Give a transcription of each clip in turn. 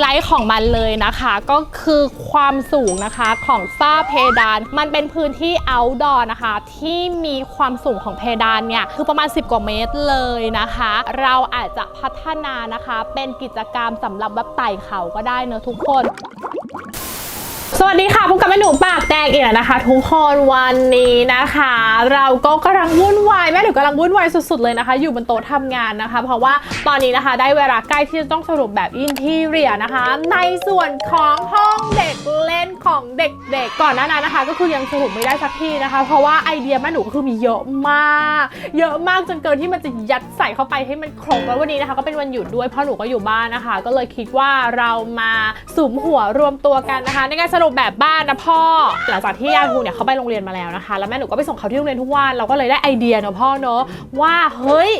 ไลท์ของมันเลยนะคะ ก็คือความสูงนะคะของฝ้าเพดาน มันเป็นพื้นที่ outdoor นะคะ ที่มีความสูงของเพดานเนี่ย คือประมาณ 10 กว่าเมตรเลยนะคะ เราอาจจะพัฒนานะคะ เป็นกิจกรรมสำหรับแบบไต่เขาก็ได้เนอะทุกคน วัสดีค่ะพบกับแม่หนูปากแดงอีกแล้วนะคะ ทุกคนวันนี้นะคะ เราก็กำลังวุ่นวายแม่หนูกำลังวุ่นวายสุดๆเลยนะคะ อยู่บนโต๊ะทำงานนะคะ เพราะว่าตอนนี้นะคะได้เวลาใกล้ที่จะต้องสรุปแบบอินทีเรียนะคะ ในส่วนของห้องเด็กเล่นของเด็กๆ ก่อนหน้านั้นนะคะ ก็คือยังสรุปไม่ได้สักทีนะคะ เพราะว่าไอเดียแม่หนูก็คือมีเยอะมาก เยอะมากจนเกินที่มันจะยัดใส่เข้าไปให้มันครบแล้ววันนี้นะคะ ก็เป็นวันหยุดด้วยเพราะหนูก็อยู่บ้านนะคะ ก็เลยคิดว่าเรามาสุมหัวรวมตัวกันนะคะ ในการสรุปแบบบ้านนะพ่อ หลังจากที่ยาฮูเนี่ยเขาไปโรงเรียนมาแล้วนะคะ แล้วแม่หนูก็ไปส่งเขาที่โรงเรียนทุกวัน เราก็เลยได้ไอเดียเนอะพ่อเนอะว่าเฮ้ย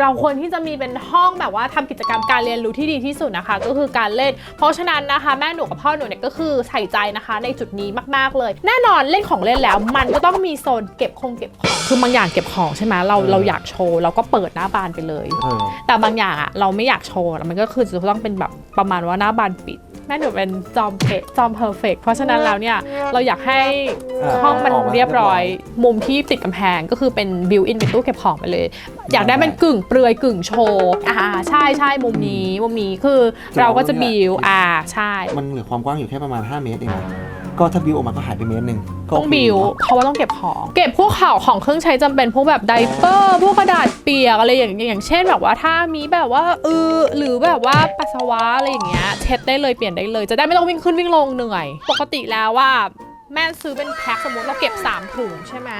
เราควรที่จะมีเป็นห้องแบบว่าทำกิจกรรมการเรียนรู้ที่ดีที่สุดนะคะ ก็คือการเล่น เพราะฉะนั้นนะคะแม่หนูกับพ่อหนูเนี่ยก็คือใส่ใจนะคะ ในจุดนี้มากๆเลย แน่นอนเล่นของเล่นแล้ว มันก็ต้องมีโซนเก็บคงเก็บของคือบางอย่างเก็บของใช่ไหมเราเราอยากโชว์เราก็เปิดหน้าบานไปเลยเออแต่บางอย่างอะเราไม่อยากโชว์แล้วมันก็คือจะต้องเป็นแบบประมาณว่าหน้าบานปิด แม่หนูเป็นจอมเพะจอมเพอร์เฟกเพราะฉะนั้นแล้วเนี่ยเราอยากให้อ่าห้องมันออกมาเรียบร้อยเรียบร้มุมที่ติดกำแพงก็คือเป็นบิวอินเป็นตู้เก็บของไปเลย อยากได้เป็นกึ่งเปลือยกึ่งโชว์อ่าใช่ใช่มุมนี้มุมนี้คือเราก็จะบิวอ่าใช่ มันเหลือความกว้างอยู่แค่ประมาณ 5 เมตรเองนะ ก็ถ้าบิวออกมาก็หายไปเมตรหนึ่งก็ต้องโเคบิวยู่เพราะว่าต้องเก็บของ เก็บพวกข่าวของเครื่องใช้จำเป็นพวกแบบไดเปอร์พวกกระดาษเปียกอะไรอย่างเงี้ยอย่างเช่นแบบว่าถ้ามีแบบว่าเออหรือแบบว่าปัสสาวะอะไรอย่างเงี้ยเช็ดได้เลยเปลี่ยนได้เลย จะได้ไม่ต้องวิ่งขึ้นวิ่งลงเหนื่อย ปกติแล้วว่าแม่ซื้อเป็นแพ็คสมมติเราเก็บ3ถุงใช่ไหม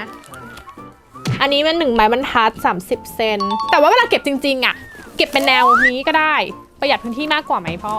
อันนี้มันหนึ่งไม้บรรทัด 30 เซน แต่ว่าเวลาเก็บจริงๆอะเก็บเป็นแนวนี้ก็ได้ ประหยัดพื้นที่มากกว่าไหมพ่อ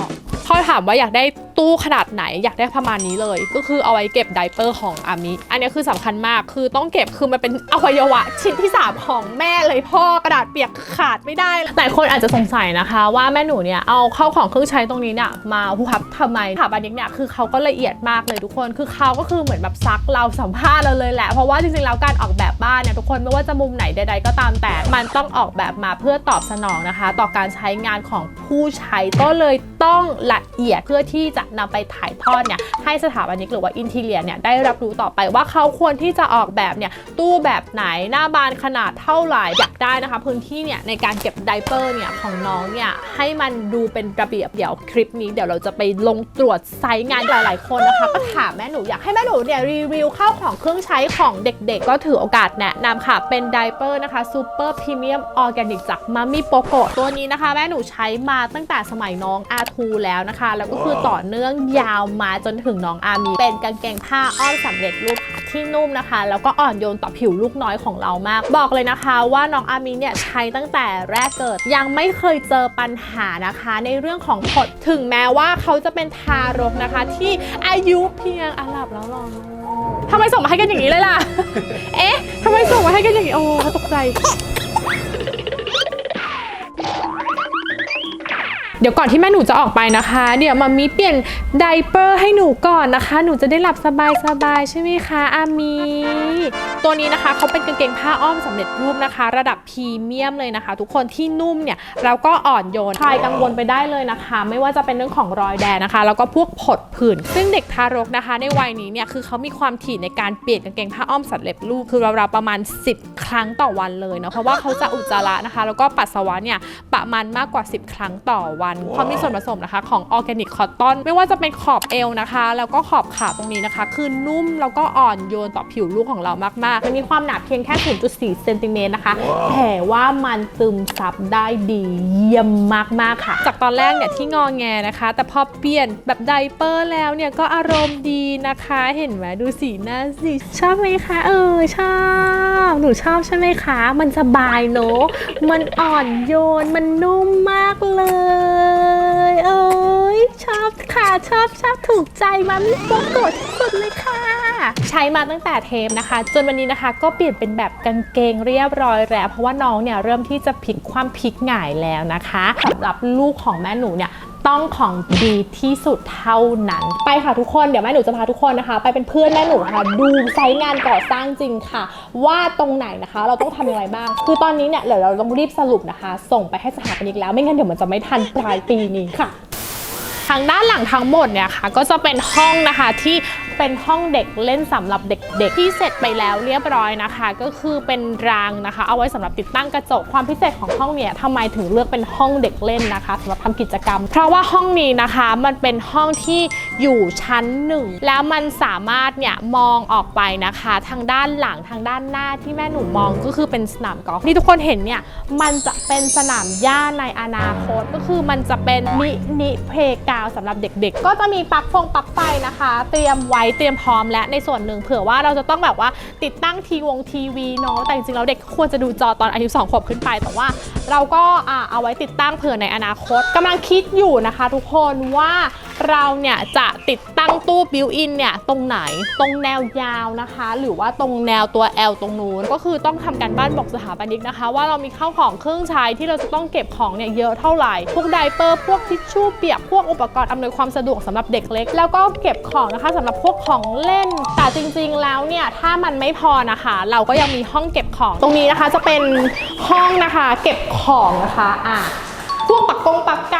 พ่อถามว่าอยากได้ ตู้ขนาดไหนอยากได้ประมาณนี้เลย ก็คือเอาไว้เก็บไดเปอร์ของอามิอันนี้คือสำคัญมากคือต้องเก็บคือมันเป็นอวัยวะชิ้นที่ 3 ของแม่เลยพ่อกระดาษเปียกขาดไม่ได้หลายคนอาจจะสงสัยนะคะ ว่าแม่หนูเนี่ยเอาเข้าของเครื่องใช้ตรงนี้เนี่ยมาพับทำไมถาบันนี้เนี่ยคือเขาก็ละเอียดมากเลยทุกคน คือเขาก็คือเหมือนแบบซักเราสัมภาษณ์เราเลยแหละ เพราะว่าจริงๆแล้วการออกแบบบ้านเนี่ยทุกคนไม่ว่าจะมุมไหนใด ๆ ก็ตามแต่ มันต้องออกแบบมาเพื่อตอบสนองนะคะ ต่อการใช้งานของผู้ใช้ก็เลยต้องละเอียดเพื่อที่จะนำไปถ่ายทอดเนี่ยให้สถาปนิกหรือว่าอินทีเลียเนี่ยได้รับรู้ต่อไปว่าเขาควรที่จะออกแบบเนี่ยตู้แบบไหนหน้าบานขนาดเท่าไหร่อยากได้นะคะ พื้นที่เนี่ยในการเก็บไดเปอร์เนี่ยของน้องเนี่ยให้มันดูเป็นระเบียบเดี๋ยวคลิปนี้เดี๋ยวเราจะไปลงตรวจไซต์งานหลาย ๆ คนนะคะก็ถามแม่หนูอยากให้แม่หนูเนี่ยรีวิวข้าวของเครื่องใช้ของเด็ก ๆ ก็ถือโอกาสแนะนำค่ะ เป็นไดเปอร์นะคะซูเปอร์พรีเมียมออร์แกนิกจากมัมมี่โปโกตัวนี้นะคะ แม่หนูใช้มาตั้งแต่สมัยน้องอาทูแล้วนะคะ แล้วก็คือต่อเนื่องยาวมาจนถึงน้องอามี เป็นกางเกงผ้าอ้อมสำเร็จรูปที่นุ่มนะคะ แล้วก็อ่อนโยนต่อผิวลูกน้อยของเรามาก บอกเลยนะคะว่าน้องอามีเนี่ยใช้ตั้งแต่แรกเกิด ยังไม่เคยเจอปัญหานะคะ ในเรื่องของผดถึงแม้ว่าเขาจะเป็นทารกนะคะ ที่อายุเพียงอาหลับแล้วหรอทำไมส่งมาให้กันอย่างนี้เลยล่ะ เอ๊ะทำไมส่งมาให้กันอย่างนี้ โอ้ตกใจ เดี๋ยวก่อนที่แม่หนูจะออกไปนะคะ เดี๋ยวมามีเปลี่ยนไดเปอร์ให้หนูก่อนนะคะ หนูจะได้หลับสบายๆใช่ไหมคะอามีตัวนี้นะคะเขาเป็นกางเกงผ้าอ้อมสำเร็จรูปนะคะ ระดับพรีเมียมเลยนะคะ ทุกคนที่นุ่มเนี่ยแล้วก็อ่อนโยนคลายกังวลไปได้เลยนะคะ ไม่ว่าจะเป็นเรื่องของรอยแดงนะคะ แล้วก็พวกผดผื่นซึ่งเด็กทารกนะคะ ในวัยนี้เนี่ยคือเขามีความถี่ในการเปลี่ยนกางเกงผ้าอ้อมสำเร็จรูปคือราวๆประมาณ 10 ครั้งต่อวันเลยเนาะเพราะว่าเขาจะอุจจาระนะคะ แล้วก็ปัสสาวะเนี่ยประมาณมากกว่า 10 ครั้งต่อวันเขามีส่วนผสมนะคะ ของออร์แกนิกคอตตอน ไม่ว่าจะเป็นขอบเอวนะคะ แล้วก็ขอบขาตรงนี้นะคะ คือนุ่มแล้วก็อ่อนโยนต่อผิวลูกของเรามากๆ มันมีความหนาเพียงแค่ 0.4 เซนติเมตรนะคะ แต่ว่ามันซึมซับได้ดีเยี่ยมมากๆค่ะ จากตอนแรกเนี่ยที่งอแงนะคะ แต่พอเปลี่ยนแบบไดเปอร์แล้วเนี่ยก็อารมณ์ดีนะคะ เห็นไหมดูสีหน้าสิชอบไหมคะเออชอบหนูชอบใช่ไหมคะ มันสบายเนอะมันอ่อนโยนมันนุ่มมากเลยเอ้ยชอบค่ะ ชอบชอบถูกใจมามิโปโกะที่สุดเลยค่ะ ใช้มาตั้งแต่เทมนะคะ จนวันนี้นะคะ ก็เปลี่ยนเป็นแบบกางเกงเรียบร้อยแล้ว เพราะว่าน้องเนี่ยเริ่มที่จะพลิกความพลิกหง่ายแล้วนะคะสำหรับลูกของแม่หนูเนี่ย ต้องของดีที่สุดเท่านั้น ไปค่ะทุกคนเดี๋ยวแม่หนูจะพาทุกคนนะคะ ไปเป็นเพื่อนแม่หนูค่ะดูไซต์งานก่อสร้างจริงค่ะ ว่าตรงไหนนะคะ เราต้องทำอะไรบ้าง คือตอนนี้เนี่ยเดี๋ยวเราต้องรีบสรุปนะคะ ส่งไปให้สถาปนิกแล้วไม่งั้นเดี๋ยวมันจะไม่ทันปลายปีนี้ค่ะทางด้านหลังทั้งหมดเนี่ยค่ะก็จะเป็นห้องนะคะที่ เป็นห้องเด็กเล่นสำหรับเด็กๆ ที่เสร็จไปแล้วเรียบร้อยนะคะ ก็คือเป็นรางนะคะ เอาไว้สำหรับติดตั้งกระจกความพิเศษของห้องเนี่ยทำไมถึงเลือกเป็นห้องเด็กเล่นนะคะสำหรับทำกิจกรรม เพราะว่าห้องนี้นะคะมันเป็นห้องที่อยู่ชั้นหนึ่งแล้วมันสามารถเนี่ยมองออกไปนะคะ ทางด้านหลังทางด้านหน้าที่แม่หนูมองก็คือเป็นสนามกอล์ฟนี่ทุกคนเห็นเนี่ยมันจะเป็นสนามหญ้าในอนาคตก็คือมันจะเป็นมินิเพลกาวสำหรับเด็กๆ ก็จะมีปลั๊กฟงปลั๊กไฟนะคะ เตรียมไว้เตรียมพร้อมและในส่วนหนึ่งเผื่อว่าเราจะต้องแบบว่าติดตั้งทีวงทีวีเนาะแต่จริงๆแล้วเด็กควรจะดูจอตอนอายุ2ขวบขึ้นไป แต่ว่าเราก็อ่าเอาไว้ติดตั้งเผื่อในอนาคตกำลังคิดอยู่นะคะ ทุกคนว่า เราเนี่ยจะติดตั้งตู้บิวอินเนี่ยตรงไหนตรงแนวยาวนะคะ หรือว่าตรงแนวตัว L ตรงนู้นก็คือต้องทำการบ้านบอกสถาปนิกนะคะ ว่าเรามีข้าวของเครื่องใช้ที่เราจะต้องเก็บของเนี่ยเยอะเท่าไหร่ พวกไดเปอร์พวกทิชชู่เปียกพวกอุปกรณ์อำนวยความสะดวกสำหรับเด็กเล็ก แล้วก็เก็บของนะคะสำหรับพวกของเล่น แต่จริงๆแล้วเนี่ยถ้ามันไม่พอนะคะ เราก็ยังมีห้องเก็บของตรงนี้นะคะ จะเป็นห้องนะคะ เก็บของนะคะอะพวกปากกงปากกา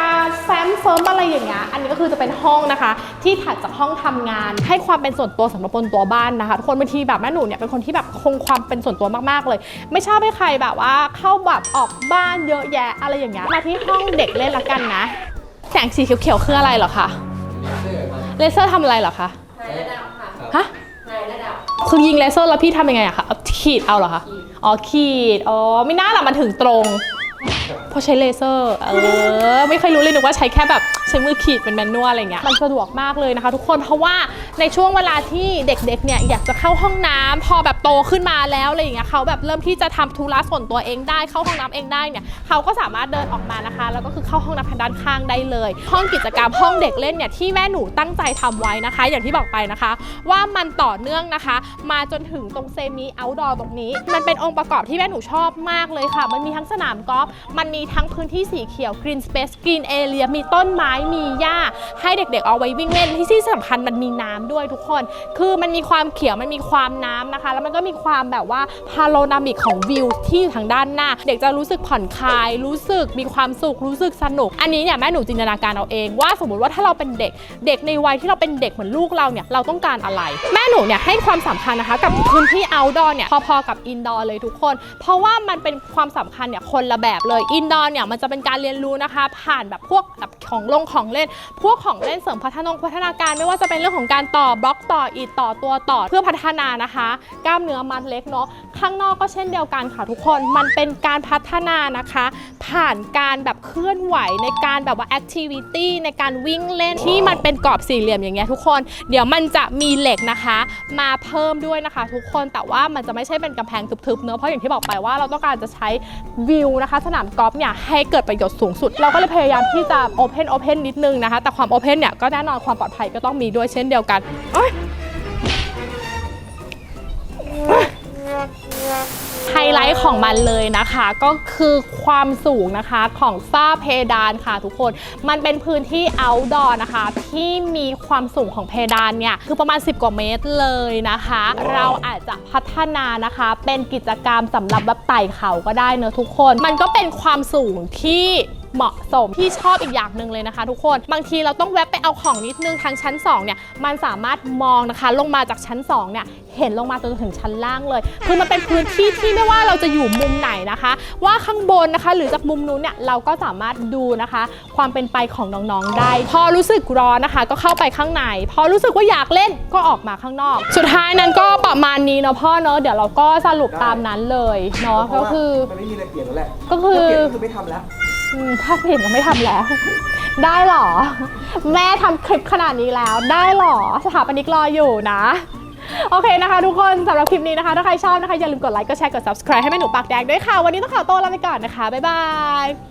แฟ้มเฟิร์มอะไรอย่างเงี้ยอันนี้ก็คือจะเป็นห้องนะคะ ที่ถัดจากห้องทำงาน ให้ความเป็นส่วนตัวสำหรับบนตัวบ้านนะคะทุกคนบางทีแบบแม่หนูเนี่ยเป็นคนที่แบบคงความเป็นส่วนตัวมากๆเลย ไม่ชอบให้ใครแบบว่าเข้าแบบออกบ้านเยอะแยะอะไรอย่างเงี้ยมาที่ห้องเด็กเล่นละกันนะ แสงสีเขียวๆคืออะไรเหรอคะเลเซอร์ทำอะไรเหรอคะฮะคือยิงเลเซอร์แล้วพี่ทำยังไงอะคะเอาขีดเอาเหรอคะอ๋อขีดอ๋อไม่น่าหรอกมันถึงตรง เพราะใช้เลเซอร์เออไม่เคยรู้เลยนึกว่าใช้แค่แบบใช้มือขีดเป็นแมนนวลอะไรเงี้ยมันสะดวกมากเลยนะคะ ทุกคนเพราะว่าในช่วงเวลาที่เด็กๆเนี่ยอยากจะเข้าห้องน้ำพอแบบโตขึ้นมาแล้วอะไรอย่างเงี้ยเขาแบบเริ่มที่จะทำธุระส่วนตัวเองได้เข้าห้องน้ำเองได้เนี่ยเขาก็สามารถเดินออกมานะคะ แล้วก็คือเข้าห้องน้ำทางด้านข้างได้เลย ห้องกิจกรรมห้องเด็กเล่นเนี่ยที่แม่หนูตั้งใจทำไว้นะคะ อย่างที่บอกไปนะคะ ว่ามันต่อเนื่องนะคะ มาจนถึงตรงเซมิเอาท์ดอร์ตรงนี้ มันเป็นองค์ประกอบที่แม่หนูชอบมากเลยค่ะ มันมีทั้งสนามกอล์ฟมันมีทั้งพื้นที่สีเขียว Green Space Green Area มีต้นไม้มีหญ้า ให้เด็กๆเอาไว้วิ่งเล่นที่ที่สำคัญมันมีน้ำด้วยทุกคน คือมันมีความเขียวมันมีความน้ำนะคะ แล้วมันก็มีความแบบว่าพาโ o นามิกของวิวที่อยู่ทางด้านหน้า เด็กจะรู้สึกผ่อนคลาย รู้สึกมีความสุขรู้สึกสนุก อันนี้เนี่ยแม่หนูจินตนาการเอาเองว่าสมมติว่าถ้าเราเป็นเด็กเด็กในวัยที่เราเป็นเด็กเหมือนลูกเราเนี่ยเราต้องการอะไร แม่หนูเนี่ยให้ความสำคัญนะคะ กับพื้นที่ outdoor เนี่ยพอๆกับ indoor เลยทุกคน เพราะว่ามันเป็นความสำคัญเนี่ยคนละแบบเลย indoor เนี่ยมันจะเป็นการเรียนรู้นะคะ ผ่านแบบพวกแบบของลงของเล่น พวกของเล่นเสริมพัฒนงพัฒนาการไม่ว่าจะเป็นเรื่องของการต่อบล็อกต่ออีดต่อตัวต่อเพื่อพัฒนานะคะ กล้ามเนื้อมัดเล็กเนาะข้างนอกก็เช่นเดียวกันค่ะทุกคนมันเป็นการพัฒนานะคะ ผ่านการแบบเคลื่อนไหวในการแบบว่าแอคทิวิตี้ในการวิ่งเล่นที่มันเป็นกรอบสี่เหลี่ยมอย่างเงี้ยทุกคนเดี๋ยวมันจะมีเหล็กนะคะ มาเพิ่มด้วยนะคะ ทุกคนแต่ว่ามันจะไม่ใช่เป็นกำแพงทึบๆเนอะเพราะอย่างที่บอกไปว่าเราต้องการจะใช้วิวนะคะ สนามกอล์ฟเนี่ยให้เกิดประโยชน์สูงสุด เราก็เลยพยายามที่จะโอเพนโอเพนนิดนึงนะคะ แต่ความโอเพนเนี่ยก็แน่นอนความปลอดภัยก็ต้องมีด้วยเช่นเดียวกันอ้ย ไฮไลท์ของมันเลยนะคะก็คือความสูงนะคะของฝ้าเพดานค่ะทุกคน มันเป็นพื้นที่ outdoor นะคะ ที่มีความสูงของเพดานเนี่ย คือประมาณ 10 กว่าเมตรเลยนะคะ เราอาจจะพัฒนานะคะ เป็นกิจกรรมสำหรับแบบไต่เขาก็ได้เนอะทุกคน มันก็เป็นความสูงที่ เหมาะสมที่ชอบอีกอย่างหนึ่งเลยนะคะ ทุกคนบางทีเราต้องแวะไปเอาของนิดนึงทางชั้น2เนี่ยมันสามารถมองนะคะ ลงมาจากชั้น2เนี่ยเห็นลงมาจนถึงชั้นล่างเลย คือมันเป็นพื้นที่ที่ไม่ว่าเราจะอยู่มุมไหนนะคะ ว่าข้างบนนะคะ หรือจากมุมนู้นเนี่ยเราก็สามารถดูนะคะ ความเป็นไปของน้องๆได้ พอรู้สึกร้อนนะคะ ก็เข้าไปข้างใน พอรู้สึกว่าอยากเล่นก็ออกมาข้างนอก สุดท้ายนั้นก็ประมาณนี้เนาะพ่อเนาะเดี๋ยวเราก็สรุปตามนั้นเลยเนาะก็คือมันไม่มีอะไรเปลี่ยนแล้วแหละก็คือถ้าเปลี่ยนก็คือไม่ทำแล้วอืม ถ้าผิดก็ไม่ทำแล้ว ได้หรอ แม่ทำคลิปขนาดนี้แล้ว ได้หรอ สถาปนิกรออยู่นะ โอเคนะคะ ทุกคนสำหรับคลิปนี้นะคะ ถ้าใครชอบนะคะ อย่าลืมกดไลค์ กดแชร์ กด subscribe ให้แม่หนูปากแดงด้วยค่ะ วันนี้ต้องขอตัวลาไปก่อนนะคะ บ๊ายบาย